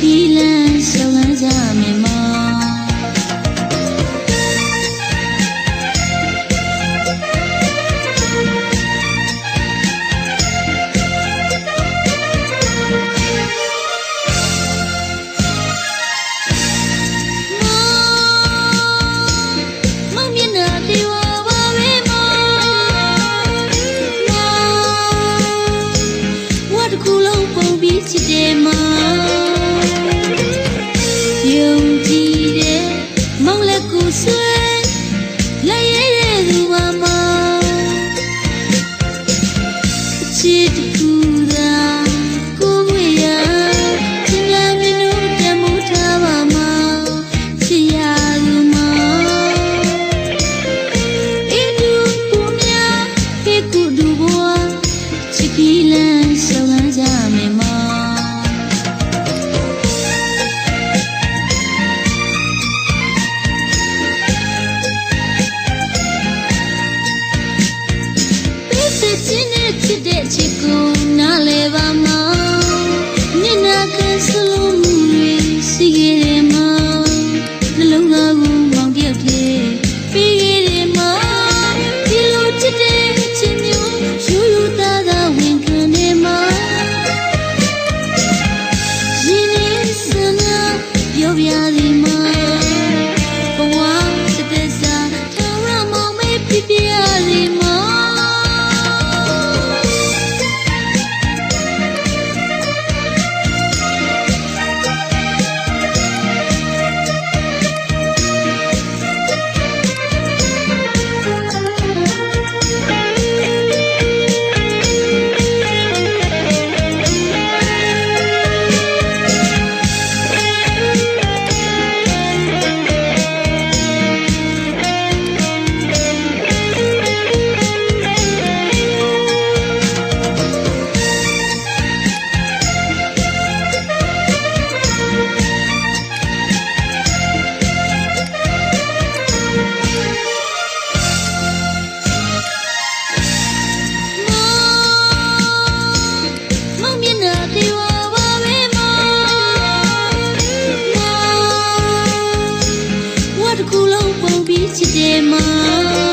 ဒီလန်းရှောင်းလန်းကြမြန်မာတစ်ခုလုံးပုံပြီးချစ်တယ်မှာ တစ်ခုလုံးပုံပြီးချစ်တယ်မှာ